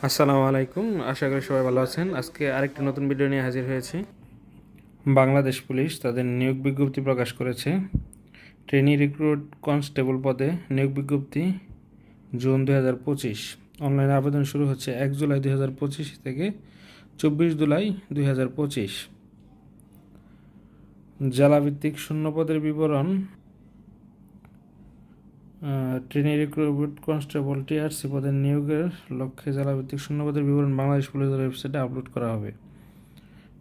আসসালামু আলাইকুম, আশা করি সবাই ভালো আছেন। আজকে আরেকটি নতুন ভিডিও নিয়ে হাজির হয়েছি। বাংলাদেশ পুলিশ তাদের নিয়োগ বিজ্ঞপ্তি প্রকাশ করেছে। ট্রেনি রিক্রুট কনস্টেবল পদে নিয়োগ বিজ্ঞপ্তি জুন দুই হাজার পঁচিশ। অনলাইনে আবেদন শুরু হচ্ছে এক জুলাই দুই হাজার পঁচিশ থেকে চব্বিশ জুলাই দুই হাজার পঁচিশ। জেলাভিত্তিক শূন্য পদের বিবরণ ট্রেনি রিক্রুট কনস্টেবল টিআরসি পদের নিয়োগের লক্ষ্যে জেলা জেলাভিত্তিক শূন্যপদের বিবরণ বাংলাদেশ পুলিশের ওয়েবসাইটে আপলোড করা হবে।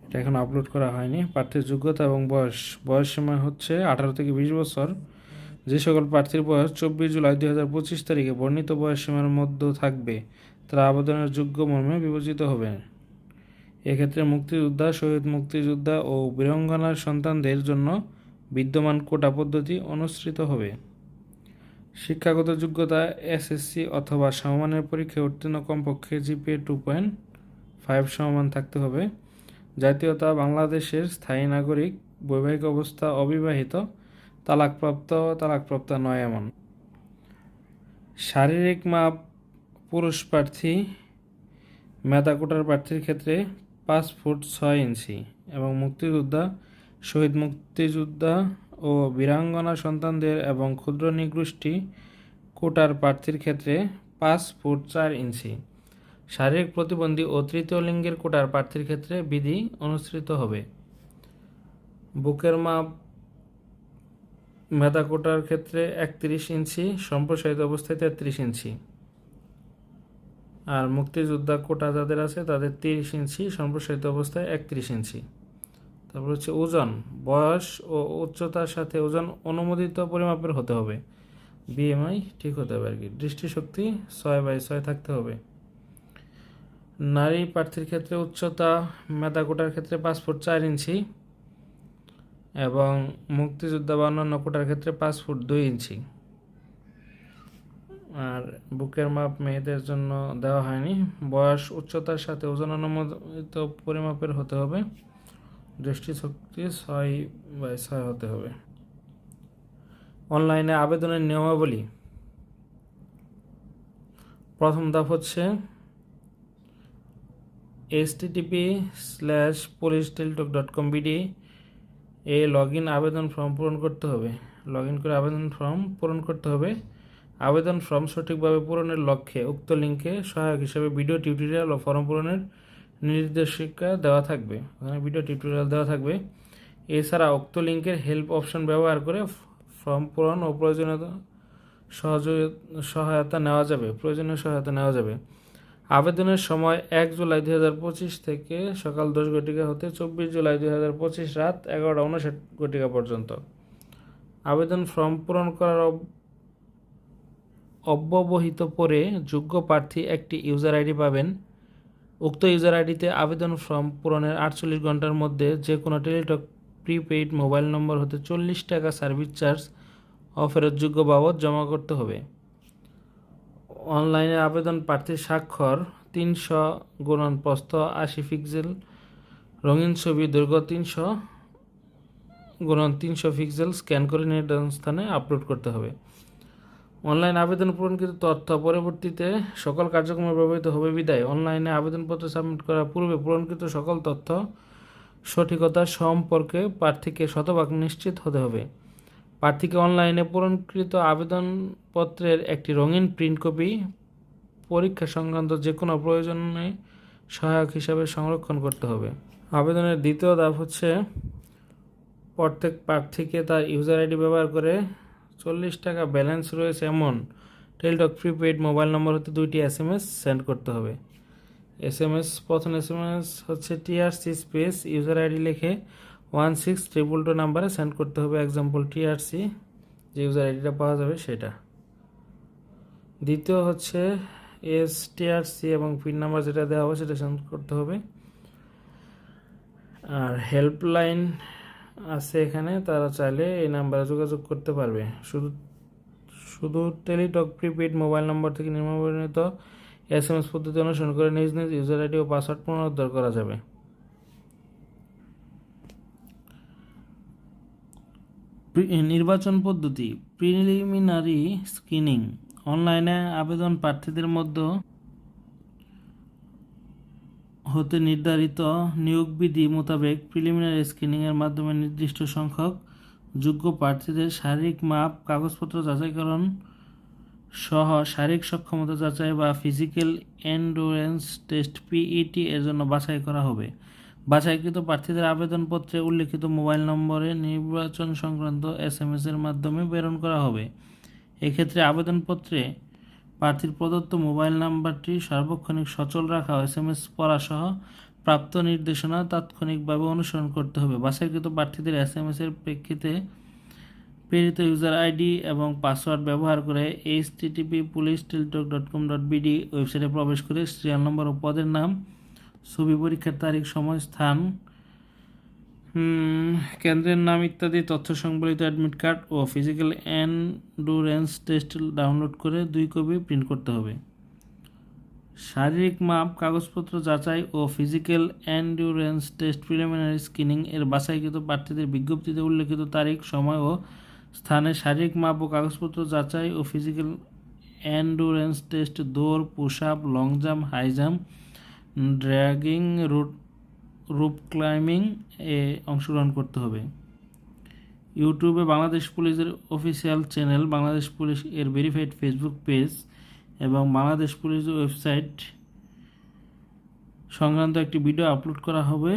এটা এখন আপলোড করা হয়নি। প্রার্থীর যোগ্যতা এবং বয়স। বয়স সীমা হচ্ছে আঠারো থেকে বিশ বছর। যে সকল প্রার্থীর বয়স চব্বিশ জুলাই দুই হাজার পঁচিশ তারিখে বর্ণিত বয়স সীমার মধ্যে থাকবে, তারা আবেদনের যোগ্য মর্মে বিবেচিত হবে। এক্ষেত্রে মুক্তিযোদ্ধা, শহীদ মুক্তিযোদ্ধা ও বীরঙ্গনার সন্তানদের জন্য বিদ্যমান কোটা পদ্ধতি অনুসৃত হবে। শিক্ষাগত যোগ্যতা এসএসসি অথবা সমমানের পরীক্ষায় উত্তীর্ণ কমপক্ষে জিপিএ টু পয়েন্ট ফাইভ সমমান থাকতে হবে। জাতীয়তা, বাংলাদেশের স্থায়ী নাগরিক, বৈবাহিক অবস্থা অবিবাহিত, তালাকপ্রাপ্ত তালাকপ্রাপ্ত নয় এমন। শারীরিক মাপ, পুরুষ প্রার্থী, মেধা কোটার প্রার্থীর ক্ষেত্রে পাঁচ ফুট ছয় ইঞ্চি এবং মুক্তিযোদ্ধা, শহীদ মুক্তিযোদ্ধা ও বীরাঙ্গনা সন্তানদের এবং ক্ষুদ্র নিগোষ্ঠী কোটার প্রার্থীর ক্ষেত্রে পাঁচ ফুট চার ইঞ্চি। শারীরিক প্রতিবন্ধী ও তৃতীয় লিঙ্গের কোটার প্রার্থীর ক্ষেত্রে বিধি অনুসৃত হবে। বুকের মাপ মেধা কোটার ক্ষেত্রে একত্রিশ ইঞ্চি, সম্প্রসারিত অবস্থায় তেত্রিশ ইঞ্চি। আর মুক্তিযোদ্ধা কোটা যাদের আছে তাদের তিরিশ ইঞ্চি, সম্প্রসারিত অবস্থায় একত্রিশ ইঞ্চি। তারপর হচ্ছে ওজন, বয়স ও উচ্চতার সাথে ওজন অনুমোদিত পরিমাপের হতে হবে। বিএমআই ঠিক হতে হবে আর কি দৃষ্টিশক্তি ছয় বাই ছয় থাকতে হবে। নারী প্রার্থীর ক্ষেত্রে উচ্চতা মেধা কোটার ক্ষেত্রে পাঁচ ফুট চার ইঞ্চি এবং মুক্তিযোদ্ধা বা অন্যান্য কোটার ক্ষেত্রে পাঁচ ফুট দুই ইঞ্চি। আর বুকের মাপ মেয়েদের জন্য দেওয়া হয়নি। বয়স, উচ্চতার সাথে ওজন অনুমোদিত পরিমাপের হতে হবে। দৃষ্টিশক্তি ছয় বাই ছয় হতে হবে। অনলাইনে আবেদনের নিয়মাবলী। প্রথম ধাপ হচ্ছে H TTP slash police Teletalk dot com BD A log in আবেদন ফর্ম পূরণ করতে হবে। লগ ইন করে আবেদন ফর্ম পূরণ করতে হবে। আবেদন ফর্ম সঠিকভাবে পূরণের লক্ষ্যে উক্ত লিঙ্কে সহায়ক হিসেবে ভিডিও টিউটোরিয়াল ও ফর্ম পূরণের নির্দেশিকা দেওয়া থাকবে। ওখানে ভিডিও টিউটোরিয়াল দেওয়া থাকবে। এছাড়া উক্ত লিঙ্কের হেল্প অপশন ব্যবহার করে ফর্ম পূরণ ও প্রয়োজনীয়তা সহায়তা নেওয়া যাবে। প্রয়োজনীয় সহায়তা নেওয়া যাবে। আবেদনের সময় এক জুলাই দুই হাজার পঁচিশ থেকে সকাল দশ ঘটিকা হতে চব্বিশ জুলাই দুই হাজার পঁচিশ রাত এগারোটা উনষাট ঘটিকা পর্যন্ত। আবেদন ফর্ম পূরণ করার অব- অব্যবহিত পরে যোগ্য প্রার্থী একটি ইউজার আইডি পাবেন। উক্ত ইউজার আইডিতে আবেদন ফর্ম পূরণের আটচল্লিশ ঘণ্টার মধ্যে যে কোনো টেলিটক প্রিপেইড মোবাইল নম্বর হতে চল্লিশ টাকা সার্ভিস চার্জ অফেরতযোগ্য বাবদ জমা করতে হবে। অনলাইনে আবেদন প্রার্থীর স্বাক্ষর, তিনশো গুণন প্রস্থ, আশি পিক্সেল, রঙিন ছবি দৈর্ঘ্য তিনশো গুণন তিনশো পিক্সেল স্ক্যান করে নির্ধারণ স্থানে আপলোড করতে হবে। অনলাইন আবেদন পূরণকৃত তথ্য পরবর্তীতে সকল কার্যক্রমে ব্যবহৃত হবে বিদায়। অনলাইনে আবেদনপত্র সাবমিট করার পূর্বে পূরণকৃত সকল তথ্য, সঠিকতা সম্পর্কে প্রার্থীকে শতভাগ নিশ্চিত হতে হবে। প্রার্থীকে অনলাইনে পূরণকৃত আবেদনপত্রের একটি রঙিন প্রিন্ট কপি পরীক্ষা সংক্রান্ত যে কোনো প্রয়োজনে সহায়ক হিসাবে সংরক্ষণ করতে হবে। আবেদনের দ্বিতীয় ধাপ হচ্ছে প্রত্যেক প্রার্থীকে তার ইউজার আইডি ব্যবহার করে চল্লিশ টাকা ব্যালেন্স রয়েছে এমন। টেলটক প্রিপেইড মোবাইল নম্বর হতে দুইটি এস এম এস সেন্ড করতে হবে। এস এম এস প্রথম এস এম এস হচ্ছে টিআরসি স্পেস ইউজার আইডি লিখে ওয়ান সিক্স ট্রিপল টু নাম্বারে সেন্ড করতে হবে। এক্সাম্পল টিআরসি যে ইউজার আইডিটা পাওয়া যাবে সেটা। দ্বিতীয় হচ্ছে এস টিআরসি এবং পিন নাম্বার যেটা দেওয়া হবে সেটা সেন্ড করতে হবে। আর হেল্পলাইন আছে এখানে, তারা চাইলে এই নাম্বারে যোগাযোগ করতে পারবে। শুধু শুধু টেলিটক প্রিপেড মোবাইল নম্বর থেকে নিম্নবর্ণিত এস এম এস পদ্ধতি অনুসরণ করে নিজ নিজ ইউজার আইডি ও পাসওয়ার্ড পুনরুদ্ধার করা যাবে। নির্বাচন পদ্ধতি প্রিলিমিনারি স্ক্রিনিং অনলাইনে আবেদন প্রার্থীদের মধ্যে হতে নির্ধারিত নিয়োগ বিধি মোতাবেক প্রিলিমিনারি স্ক্রিনিংয়ের মাধ্যমে নির্দিষ্ট সংখ্যক যোগ্য প্রার্থীদের শারীরিক মাপ, কাগজপত্র যাচাইকরণ সহ শারীরিক সক্ষমতা যাচাই বা ফিজিক্যাল এন্ডুরেন্স টেস্ট পিইটি এর জন্য বাছাই করা হবে। বাছাইকৃত প্রার্থীদের আবেদনপত্রে উল্লেখিত মোবাইল নম্বরে নির্বাচন সংক্রান্ত এস এম এর মাধ্যমে প্রেরণ করা হবে। এক্ষেত্রে আবেদনপত্রে প্রার্থীর প্রদত্ত মোবাইল নাম্বারটি সার্বক্ষণিক সচল রাখা এস এম এস পড়া সহ প্রাপ্ত নির্দেশনা তাৎক্ষণিকভাবে অনুসরণ করতে হবে। বাছাইকৃত প্রার্থীদের এস এম এর প্রেক্ষিতে প্রেরিত ইউজার আইডি এবং পাসওয়ার্ড ব্যবহার করে H TTP police Teletalk dot com dot BD ওয়েবসাইটে প্রবেশ করে সিরিয়াল নম্বর ও পদের নাম, ছবি পরীক্ষার তারিখ, সময়, স্থান কেন্দ্রের নাম ইত্যাদি তথ্য সংবলিত অ্যাডমিট কার্ড ও ফিজিক্যাল এন্ডুরেন্স টেস্ট ডাউনলোড করে দুই কপি প্রিন্ট করতে হবে। শারীরিক মাপ, কাগজপত্র যাচাই ও physical endurance test preliminary screening এর বাছাইকৃত প্রার্থীদের বিজ্ঞপ্তিতে উল্লেখিত তারিখ, সময় ও স্থানে শারীরিক মাপ ও কাগজপত্র যাচাই ও ফিজিক্যাল এন্ডুরেন্স টেস্ট দৌড় push up long jump high jump dragging root rope climbing এ অংশগ্রহণ করতে হবে। ইউটিউবে বাংলাদেশ পুলিশের অফিসিয়াল চ্যানেল বাংলাদেশ পুলিশ এর ভেরিফাইড ফেসবুক পেজ এবং বাংলাদেশ পুলিশ ওয়েবসাইট সংক্রান্ত একটি ভিডিও আপলোড করা হবে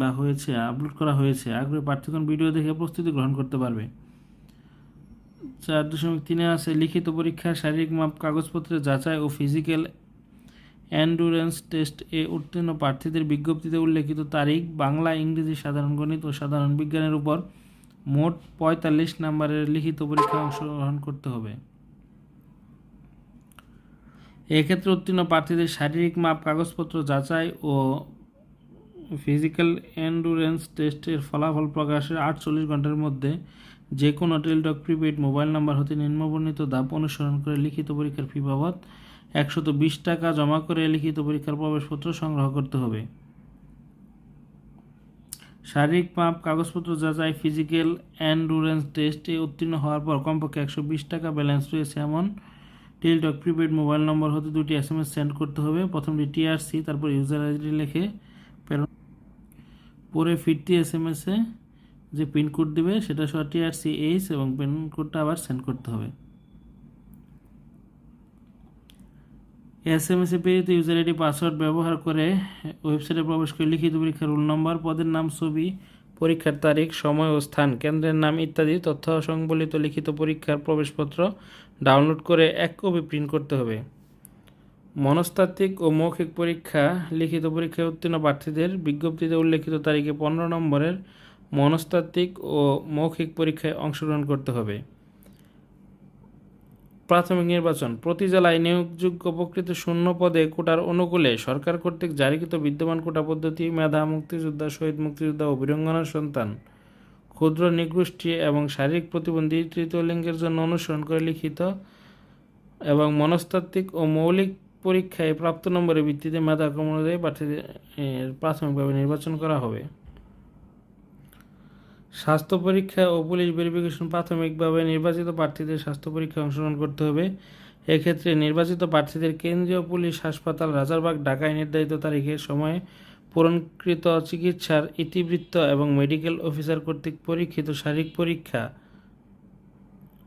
বা হয়েছে, আপলোড করা হয়েছে। আগ্রহী প্রার্থীগণ ভিডিও দেখে প্রস্তুতি গ্রহণ করতে পারবে। চার দশমিক তিনে আছে, লিখিত পরীক্ষা শারীরিক মাপ কাগজপত্রের যাচাই ও ফিজিক্যাল অ্যান্ডুরেন্স টেস্ট এ উত্তীর্ণ প্রার্থীদের বিজ্ঞপ্তিতে উল্লেখিত তারিখ, বাংলা, ইংরেজি, সাধারণ গণিত ও সাধারণ বিজ্ঞানের উপর মোট পঁয়তাল্লিশ নম্বরের লিখিত পরীক্ষায় অংশগ্রহণ করতে হবে। এক্ষেত্রে উত্তীর্ণ প্রার্থীদের শারীরিক মাপ, কাগজপত্র যাচাই ও ফিজিক্যাল এন্ডুরেন্স টেস্টের ফলাফল প্রকাশের আটচল্লিশ ঘণ্টার মধ্যে যে কোনো টেলটক প্রিপেড মোবাইল নাম্বার হতে নিম্নবর্ণিত ধাপ অনুসরণ করে লিখিত পরীক্ষার ফি বাবদ একশত বিশ টাকা জমা করে লিখিত পরীক্ষার প্রবেশপত্র সংগ্রহ করতে হবে। শারীরিক মাপ কাগজপত্র যা যাচাই, ফিজিক্যাল অ্যান্ডুরেন্স টেস্টে উত্তীর্ণ হওয়ার পর কমপক্ষে একশো বিশ টাকা ব্যালেন্স রয়েছে এমন। টেলটক প্রিপেড মোবাইল নম্বর হতে দুটি এস এম এস সেন্ড করতে হবে। প্রথমটি টিআরসি তারপর ইউজার আইডি লিখে প্রেরণ পরে ফিরতি এস এম এসে যে পিনকোড দেবে, সেটা সহ টিআরসি এইচ এবং পিনকোডটা আবার সেন্ড করতে হবে। এস এম এসে প্রেরিত ইউজার আইডি পাসওয়ার্ড ব্যবহার করে ওয়েবসাইটে প্রবেশ করে লিখিত পরীক্ষার রোল নম্বর পদের নাম, ছবি, পরীক্ষার তারিখ, সময় ও স্থান, কেন্দ্রের নাম ইত্যাদি তথ্য সংবলিত লিখিত পরীক্ষার প্রবেশপত্র ডাউনলোড করে এক কপি প্রিন্ট করতে হবে। মনস্তাত্ত্বিক ও মৌখিক পরীক্ষা, লিখিত পরীক্ষায় উত্তীর্ণ প্রার্থীদের বিজ্ঞপ্তিতে উল্লেখিত তারিখে পনেরো নম্বরের মনস্তাত্ত্বিক ও মৌখিক পরীক্ষায় অংশগ্রহণ করতে হবে। প্রাথমিক নির্বাচন। প্রতি জেলায় নিয়োগযোগ্য প্রকৃত শূন্য পদে কোটার অনুকূলে সরকার কর্তৃক জারিকৃত বিদ্যমান কোটা পদ্ধতি মেধা, মুক্তিযোদ্ধা, শহীদ মুক্তিযোদ্ধা ও বীরঙ্গনার সন্তান, ক্ষুদ্র নিগোষ্ঠী এবং শারীরিক প্রতিবন্ধী তৃতীয় লিঙ্গের জন্য অনুসরণ করে লিখিত এবং মনস্তাত্ত্বিক ও মৌলিক পরীক্ষায় প্রাপ্ত নম্বরের ভিত্তিতে মেধা অনুযায়ী প্রার্থীদের প্রাথমিকভাবে নির্বাচন করা হবে। স্বাস্থ্য পরীক্ষা ও পুলিশ ভেরিফিকেশন প্রাথমিকভাবে নির্বাচিত প্রার্থীদের স্বাস্থ্য পরীক্ষায় অংশগ্রহণ করতে হবে। এক্ষেত্রে নির্বাচিত প্রার্থীদের কেন্দ্রীয় পুলিশ হাসপাতাল রাজারবাগ ঢাকায় নির্ধারিত তারিখের সময়ে পূরণকৃত চিকিৎসার ইতিবৃত্ত এবং মেডিকেল অফিসার কর্তৃক পরীক্ষিত শারীরিক পরীক্ষা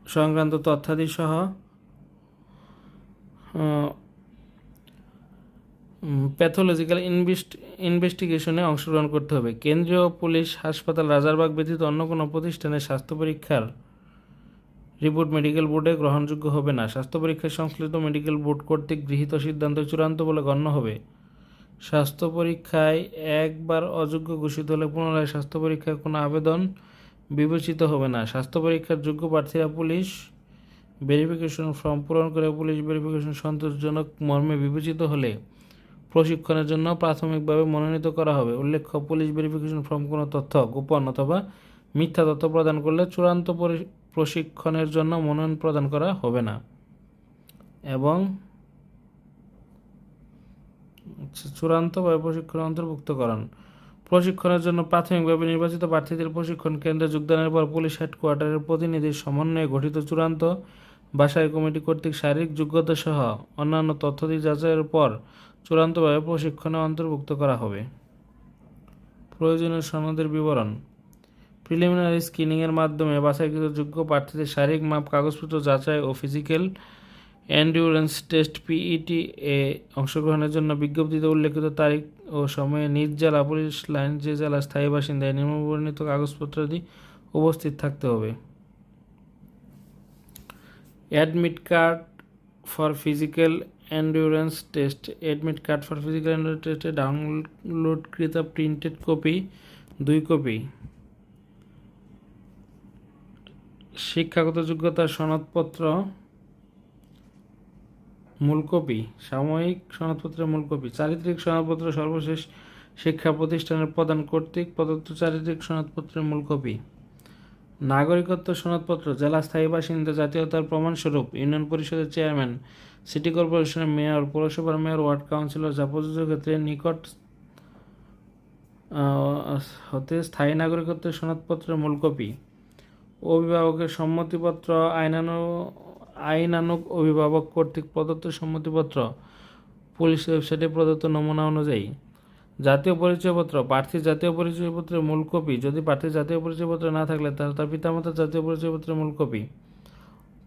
সংক্রান্ত তথ্যাদি সহ প্যাথোলজিক্যাল ইনভেস্ট ইনভেস্টিগেশনে অংশগ্রহণ করতে হবে। কেন্দ্রীয় পুলিশ হাসপাতাল রাজারবাগ ব্যতীত অন্য কোনো প্রতিষ্ঠানে স্বাস্থ্য পরীক্ষার রিপোর্ট মেডিকেল বোর্ডে গ্রহণযোগ্য হবে না। স্বাস্থ্য পরীক্ষায় সংশ্লিষ্ট মেডিকেল বোর্ড কর্তৃক গৃহীত সিদ্ধান্ত চূড়ান্ত বলে গণ্য হবে। স্বাস্থ্য পরীক্ষায় একবার অযোগ্য ঘোষিত হলে পুনরায় স্বাস্থ্য পরীক্ষায় কোনো আবেদন বিবেচিত হবে না। স্বাস্থ্য পরীক্ষার যোগ্য প্রার্থীরা পুলিশ ভেরিফিকেশন ফর্ম পূরণ করে পুলিশ ভেরিফিকেশন সন্তোষজনক মর্মে বিবেচিত হলে প্রশিক্ষণের জন্য প্রাথমিকভাবে মনোনীত করা হবে। উল্লেখ্য পুলিশ ভেরিফিকেশন ফর্ম কোনো তথ্য গোপন অথবা মিথ্যা তথ্য প্রদান করলে চূড়ান্ত প্রশিক্ষণের জন্য মনোনয়ন প্রদান করা হবে না। এবং আচ্ছা, চূড়ান্তভাবে প্রশিক্ষণ অন্তর্ভুক্তকরণ প্রশিক্ষণের জন্য প্রাথমিকভাবে নির্বাচিত প্রার্থীদের প্রশিক্ষণ কেন্দ্রে যোগদানের পর পুলিশ হেডকোয়ার্টারের প্রতিনিধির সমন্বয়ে গঠিত চূড়ান্ত বাসাই কমিটি কর্তৃক শারীরিক যোগ্যতা সহ অন্যান্য তথ্যাদি যাচাইয়ের পর চূড়ান্তভাবে প্রশিক্ষণে অন্তর্ভুক্ত করা হবে। প্রয়োজনীয় সনদের বিবরণ। প্রিলিমিনারি স্ক্রিনিংয়ের মাধ্যমে বাছাইকৃত যোগ্য প্রার্থীদের শারীরিক মাপ, কাগজপত্র যাচাই ও ফিজিক্যাল এন্ডিউরেন্স টেস্ট পিইটি এ অংশগ্রহণের জন্য বিজ্ঞপ্তিতে উল্লেখিত তারিখ ও সময়ে নিজ জেলা, পুলিশ লাইন, যে জেলার স্থায়ী বাসিন্দায় নিম্নবর্ণিত কাগজপত্রাদি উপস্থিত থাকতে হবে। Admit card for physical endurance test admit card for physical endurance টেস্টে ডাউনলোডকৃত প্রিন্টেড কপি দুই কপি শিক্ষাগত যোগ্যতার সনদপত্র, মূল কপি সাময়িক সনদপত্রের মূল কপি চারিত্রিক সনদপত্র সর্বশেষ শিক্ষা প্রতিষ্ঠানের প্রদান কর্তৃক প্রদত্ত চারিত্রিক সনদপত্রের মূল কপি নাগরিকত্ব সনদপত্র জেলা স্থায়ী বাসিন্দা জাতীয়তার প্রমাণস্বরূপ ইউনিয়ন পরিষদের চেয়ারম্যান, সিটি কর্পোরেশনের মেয়র, পৌরসভার মেয়র, ওয়ার্ড কাউন্সিলর যা প্রযোজ্য ক্ষেত্রে নিকট হতে স্থায়ী নাগরিকত্বের সনদপত্রের মূল কপি। অভিভাবকের সম্মতিপত্র, আইনানু, আইনানুগ অভিভাবক কর্তৃক প্রদত্ত সম্মতিপত্র, পুলিশ ওয়েবসাইটে প্রদত্ত নমুনা অনুযায়ী। জাতীয় পরিচয়পত্র প্রার্থীর জাতীয় পরিচয়পত্রের মূল কপি। যদি প্রার্থীর জাতীয় পরিচয়পত্র না থাকলে, তাহলে তার পিতামাতার জাতীয় পরিচয়পত্রের মূল কপি।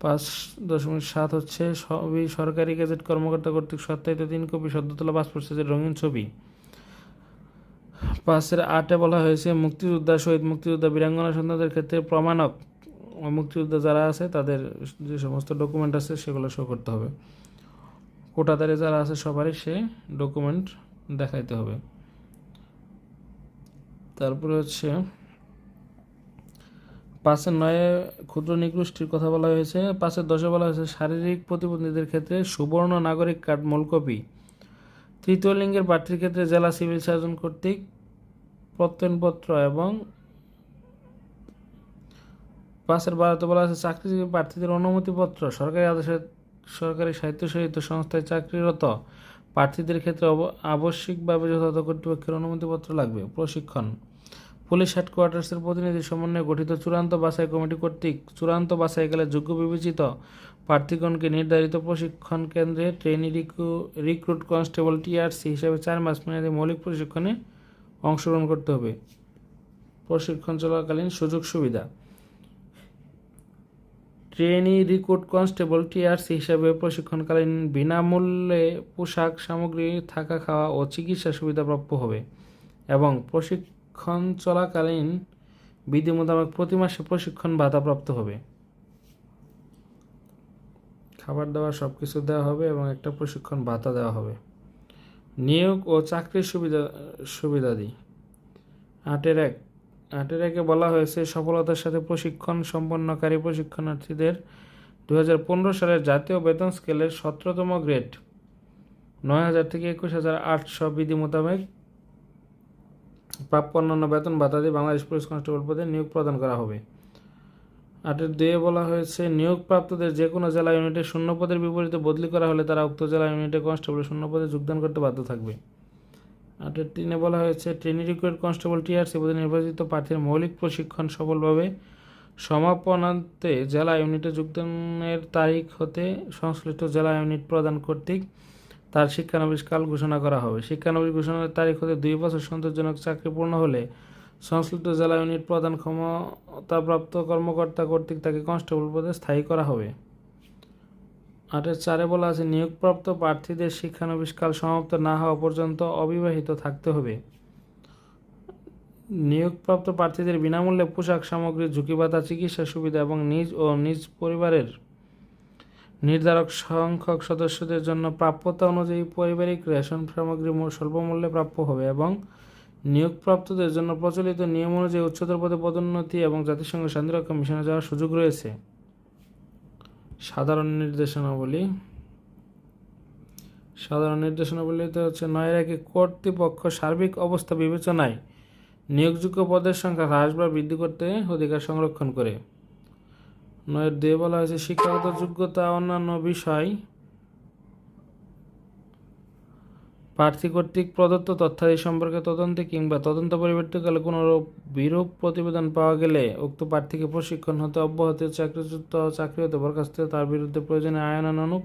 পাঁচ দশমিক সাত হচ্ছে, সবই সরকারি গেজেট কর্মকর্তা কর্তৃক সত্যায়িত তিন কপি, সদ্যতলা পাসপোর্ট সাইজের রঙিন ছবি। পাঁচের আটে বলা হয়েছে, মুক্তিযোদ্ধা শহীদ মুক্তিযোদ্ধা বীরাঙ্গনা সন্তানদের ক্ষেত্রে প্রমাণক মুক্তিযোদ্ধা যারা আছে, তাদের যে সমস্ত ডকুমেন্ট আছে, সেগুলো শো করতে হবে। কোটাদারে যারা আছে, সবারই সে ডকুমেন্ট দেখাইতে হবে। তারপরে হচ্ছে পাঁচের নয়ে ক্ষুদ্র নিকৃষ্টির কথা বলা হয়েছে, পাঁচের দশে বলা হয়েছে শারীরিক প্রতিবন্ধীদের ক্ষেত্রে সুবর্ণ নাগরিক কার্ড মূল কপি তৃতীয় লিঙ্গের প্রার্থীর ক্ষেত্রে জেলা সিভিল সার্জন কর্তৃক প্রত্যয়নপত্র এবং পাঁচের বারোতে বলা আছে চাকরিজীবী প্রার্থীদের অনুমতিপত্র। সরকারি আদেশের সরকারি স্বায়ত্তশাসিত সংস্থায় চাকরিরত প্রার্থীদের ক্ষেত্রে আবশ্যিকভাবে যথাযথ কর্তৃপক্ষের অনুমতিপত্র লাগবে। প্রশিক্ষণ। পুলিশ হেডকোয়ার্টার্সের প্রতিনিধি সমন্বয়ে গঠিত চূড়ান্ত বাছাই কমিটি কর্তৃক চূড়ান্ত বাছাইকালে যোগ্য বিবেচিত প্রার্থীগণকে নির্ধারিত প্রশিক্ষণ কেন্দ্রে ট্রেনি রিক্রুট কনস্টেবল টিআরসি হিসাবে চার মাস মেয়াদী মৌলিক প্রশিক্ষণে অংশগ্রহণ করতে হবে। প্রশিক্ষণ চলাকালীন সুযোগ সুবিধা। ট্রেনি রিক্রুট কনস্টেবল টিআরসি হিসাবে প্রশিক্ষণকালীন বিনামূল্যে পোশাক সামগ্রী, থাকা খাওয়া ও চিকিৎসা সুবিধা প্রাপ্য হবে এবং প্রশিক্ষণ চলাকালীন বিধি মোতাবেক প্রতি মাসে প্রশিক্ষণ ভাতা প্রাপ্ত হবে। খাবার দাবার সব কিছু দেওয়া হবে এবং একটা প্রশিক্ষণ ভাতা দেওয়া হবে। নিয়োগ ও চাকরির সুবিধা, সুবিধাদি। আটের এক, আটের একে বলা হয়েছে সফলতার সাথে প্রশিক্ষণ সম্পন্নকারী প্রশিক্ষণার্থীদের দু হাজার পনেরো সালের জাতীয় বেতন স্কেলের সতেরোতম গ্রেড। নয় হাজার থেকে একুশ হাজার আটশো বিধি মোতাবেক প্রাপ্য অন্যান্য বেতন ভাতা দিয়ে বাংলাদেশ পুলিশ কনস্টেবল পদে নিয়োগ প্রদান করা হবে। আটের দুয়ে বলা হয়েছে, নিয়োগপ্রাপ্তদের যে কোনো জেলা ইউনিটে শূন্য পদের বিপরীতে বদলি করা হলে তারা উক্ত জেলা ইউনিটে কনস্টেবল শূন্য পদে যোগদান করতে বাধ্য থাকবে। আটের তিনে বলা হয়েছে, ট্রেনি রিক্রুট কনস্টেবল টিআরসি পদে নির্বাচিত প্রার্থীর মৌলিক প্রশিক্ষণ সফলভাবে সমাপনান্তে জেলা ইউনিটে যোগদানের তারিখ হতে সংশ্লিষ্ট জেলা ইউনিট প্রদান কর্তৃক তার শিক্ষানবিশকাল ঘোষণা করা হবে। শিক্ষানবিশ ঘোষণার তারিখ হতে দুই বছর সন্তোষজনক চাকরি পূর্ণ হলে সংশ্লিষ্ট জেলা ইউনিট প্রদান ক্ষমতাপ্রাপ্ত কর্মকর্তা কর্তৃক তাকে কনস্টেবল পদে স্থায়ী করা হবে। আটের চারে বলা আছে, নিয়োগপ্রাপ্ত প্রার্থীদের শিক্ষানবিশকাল সমাপ্ত না হওয়া পর্যন্ত অবিবাহিত থাকতে হবে। নিয়োগপ্রাপ্ত প্রার্থীদের বিনামূল্যে পোশাক সামগ্রী ঝুঁকি ভাতা চিকিৎসা সুবিধা এবং নিজ ও নিজ পরিবারের নির্ধারক সংখ্যক সদস্যদের জন্য প্রাপ্যতা অনুযায়ী পারিবারিক রেশন সামগ্রী স্বল্পমূল্যে প্রাপ্য হবে এবং নিয়োগপ্রাপ্তদের জন্য প্রচলিত নিয়ম অনুযায়ী উচ্চতর পদে পদোন্নতি এবং জাতিসংঘ শান্তিরক্ষা মিশনে যাওয়ার সুযোগ রয়েছে। সাধারণ নির্দেশনাবলী। সাধারণ নির্দেশনাবলীতে হচ্ছে নয়ের একে কর্তৃপক্ষ সার্বিক অবস্থা বিবেচনায় নিয়োগযোগ্য পদের সংখ্যা হ্রাস বা বৃদ্ধি করতে অধিকার সংরক্ষণ করে। নয়ের দুয়ে বলা হয়েছে, শিক্ষাগত যোগ্যতা অন্যান্য বিষয়। প্রার্থী কর্তৃক প্রদত্ত তথ্যাদি সম্পর্কে তদন্তে কিংবা তদন্ত পরিবর্তনকালে কোনো বিরূপ প্রতিবেদন পাওয়া গেলে উক্ত প্রার্থীকে প্রশিক্ষণ হতে, অব্যাহতি, চাকরিচ্যুত চাকরি হতে বরখাস্ত তার বিরুদ্ধে প্রয়োজনে আইনানুগ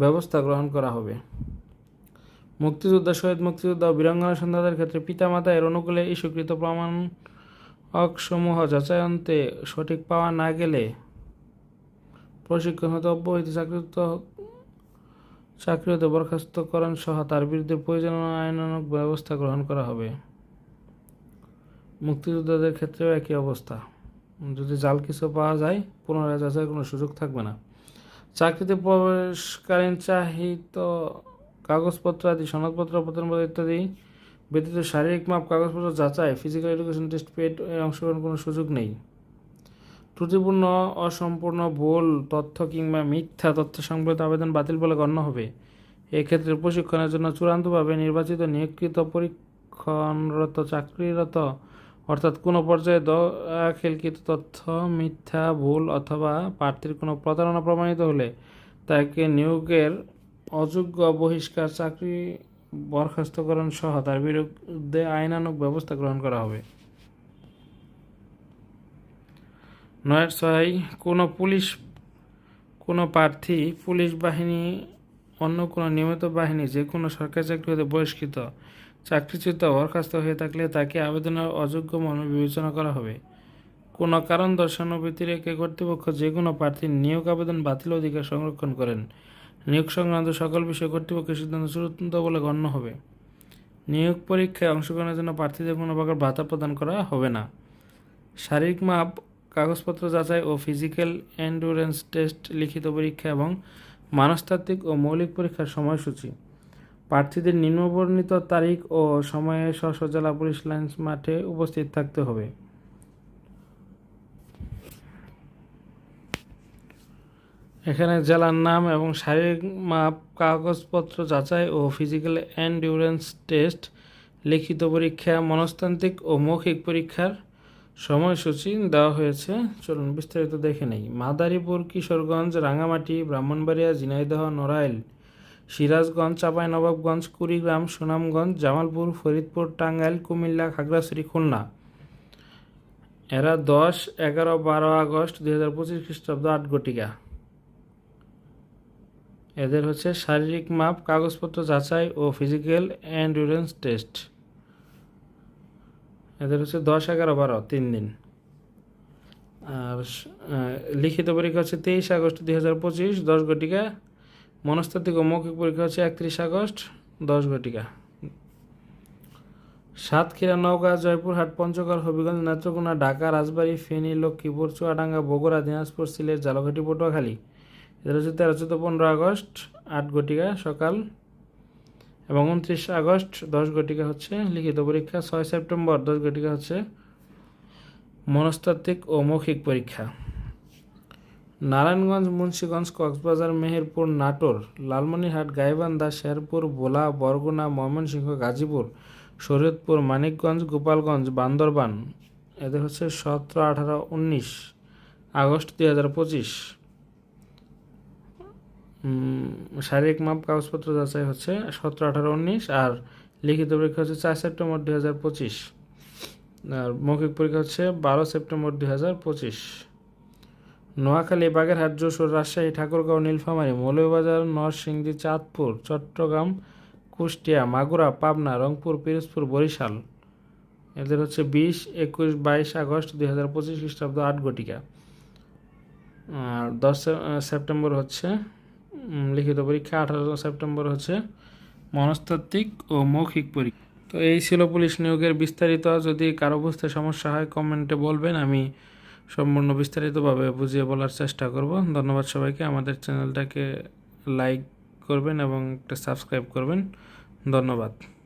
ব্যবস্থা গ্রহণ করা হবে। মুক্তিযোদ্ধা শহীদ মুক্তিযোদ্ধা ও বীরাঙ্গনা সন্ধ্যাদের ক্ষেত্রে পিতামাতা এর অনুকূলে ইস্যুকৃত প্রমাণ অকসমূহ যাচাইন্তে সঠিক পাওয়া না গেলে প্রশিক্ষণ হতে অব্যাহতি চাকরিত চাকরি হতে বরখাস্তকরণ সহ তার বিরুদ্ধে প্রয়োজনীয় আইনানুগ ব্যবস্থা গ্রহণ করা হবে। মুক্তিযোদ্ধাদের ক্ষেত্রেও একই অবস্থা। যদি জাল কিছু পাওয়া যায়, পুনরায় যাচাইয়ের কোনো সুযোগ থাকবে না। চাকরিতে প্রবেশকালীন চাহিত কাগজপত্র আদি, সনদপত্র প্রদানপত্র ইত্যাদি ব্যতীত শারীরিক মাপ, কাগজপত্র যাচাই ফিজিক্যাল এডুকেশন টেস্ট পেড অংশগ্রহণ কোনো সুযোগ নেই। ত্রুটিপূর্ণ, অসম্পূর্ণ, ভুল, তথ্য কিংবা মিথ্যা তথ্য সংবলিত আবেদন বাতিল বলে গণ্য হবে। এক্ষেত্রে প্রশিক্ষণের জন্য চূড়ান্তভাবে নির্বাচিত নিয়োগকৃত পরীক্ষণরত, চাকরিরত, অর্থাৎ কোনো পর্যায়ে দাখিলকৃত তথ্য, মিথ্যা, ভুল অথবা প্রার্থীর কোনো প্রতারণা প্রমাণিত হলে তাকে নিয়োগের অযোগ্য বহিষ্কার চাকরি বরখাস্তকরণ সহ তার বিরুদ্ধে আইনানুক ব্যবস্থা গ্রহণ করা হবে। নয় ছয়, কোনো পুলিশ, কোনো প্রার্থী, পুলিশ বাহিনী, অন্য কোনো নিয়মিত বাহিনী, যে কোনো সরকারি চাকরি হতে বহিষ্কৃত, চাকরিচ্যুত, বরখাস্ত হয়ে থাকলে তাকে আবেদনের অযোগ্য মর্মে বিবেচনা করা হবে। কোনো কারণ দর্শানো ব্যতিরেকে কর্তৃপক্ষ যে কোনো প্রার্থীর নিয়োগ আবেদন বাতিল অধিকার সংরক্ষণ করেন। নিয়োগ সংক্রান্ত সকল বিষয় কর্তৃপক্ষের সিদ্ধান্ত চূড়ান্ত বলে গণ্য হবে। নিয়োগ পরীক্ষায় অংশগ্রহণের জন্য প্রার্থীদের কোনো প্রকার ভাতা প্রদান করা হবে না। শারীরিক মাপ, কাগজপত্র যাচাই ও ফিজিক্যাল এন্ডুরেন্স টেস্ট লিখিত পরীক্ষা এবং মানসতাত্ত্বিক ও মৌলিক পরীক্ষার সময়সূচি। প্রার্থীদের নিম্নবর্ণিত তারিখ ও সময়ে স্ব জেলা পুলিশ লাইন্স মাঠে উপস্থিত থাকতে হবে। এখানে জেলার নাম এবং শারীরিক মাপ, কাগজপত্র যাচাই ও ফিজিক্যাল এন্ডিউরেন্স টেস্ট লিখিত পরীক্ষা মনস্তান্ত্রিক ও মৌখিক পরীক্ষার সময়সূচি দেওয়া হয়েছে। চলুন বিস্তারিত দেখে নেই। মাদারীপুর, কিশোরগঞ্জ রাঙামাটি ব্রাহ্মণবাড়িয়া, ঝিনাইদহ, নড়াইল, সিরাজগঞ্জ চাঁপাইনবাবগঞ্জ কুড়িগ্রাম, সুনামগঞ্জ, জামালপুর, ফরিদপুর, টাঙ্গাইল, কুমিল্লা, খাগড়াছড়ি, খুলনা। এরা দশ, এগারো, বারো আগস্ট দুই হাজার পঁচিশ খ্রিস্টাব্দ আট গটিকা এদের হচ্ছে শারীরিক মাপ, কাগজপত্র যাচাই ও ফিজিক্যাল এন্ডুরেন্স টেস্ট এদের হচ্ছে দশ, এগারো, বারো, তিন দিন। আর লিখিত পরীক্ষা হচ্ছে তেইশ আগস্ট দুই হাজার পঁচিশ, দশ ঘটিকা। মনস্তাত্ত্বিক ও মৌখিক পরীক্ষা হচ্ছে একত্রিশ আগস্ট, দশ ঘটিকা। সাতক্ষীরা, নওগাঁ জয়পুরহাট পঞ্চগড়, হবিগঞ্জ, নেত্রকোনা, ঢাকা, রাজবাড়ী, ফেনী, লক্ষ্মীপুর, চুয়াডাঙ্গা, বগুড়া, দিনাজপুর, সিলেট, জালঘাটি, পটুয়াখালী। এদের হচ্ছে তেরো চোদ্দ, পনেরো আগস্ট, আট ঘটিকা সকাল এবং উনত্রিশ আগস্ট, দশ ঘটিকা হচ্ছে লিখিত পরীক্ষা, ছয় সেপ্টেম্বর, দশ ঘটিকা হচ্ছে মনস্তাত্ত্বিক ও মৌখিক পরীক্ষা। নারায়ণগঞ্জ, মুন্সীগঞ্জ, কক্সবাজার, মেহেরপুর, নাটোর, লালমনিরহাট, গাইবান্ধা, শেরপুর, ভোলা, বরগুনা, ময়মনসিংহ, গাজীপুর, শরীয়তপুর, মানিকগঞ্জ, গোপালগঞ্জ, বান্দরবান। এদের হচ্ছে সতেরো, আঠারো, উনিশ আগস্ট দুই হাজার পঁচিশ। শারীরিক মাপ কাগজপত্র যাচাই হচ্ছে সতেরো, আঠারো, উনিশ আর লিখিত পরীক্ষা হচ্ছে চার সেপ্টেম্বর দুই হাজার পঁচিশ। আর মৌখিক পরীক্ষা হচ্ছে বারো সেপ্টেম্বর দুই হাজার পঁচিশ। নোয়াখালী, বাগেরহাট, যশোর, রাজশাহী, ঠাকুরগাঁও, নীলফামারী, মৌলভীবাজার, নরসিংদী, চাঁদপুর, চট্টগ্রাম, কুষ্টিয়া, মাগুরা, পাবনা, রংপুর, পিরোজপুর, বরিশাল। এদের হচ্ছে বিশ, একুশ, বাইশ আগস্ট দুই হাজার পঁচিশ খ্রিস্টাব্দ আট ঘটিকা। আর দশ সেপ্টেম্বর হচ্ছে লিখিত পরীক্ষা আঠারো সেপ্টেম্বর হচ্ছে মনস্তাত্ত্বিক ও মৌখিক পরীক্ষা। তো এই ছিল পুলিশ নিয়োগের বিস্তারিত। যদি কারও বুঝতে সমস্যা হয়, কমেন্টে বলবেন। আমি সম্পূর্ণ বিস্তারিতভাবে বুঝিয়ে বলার চেষ্টা করব। ধন্যবাদ সবাইকে। আমাদের চ্যানেলটাকে লাইক করবেন এবং একটা সাবস্ক্রাইব করবেন। ধন্যবাদ।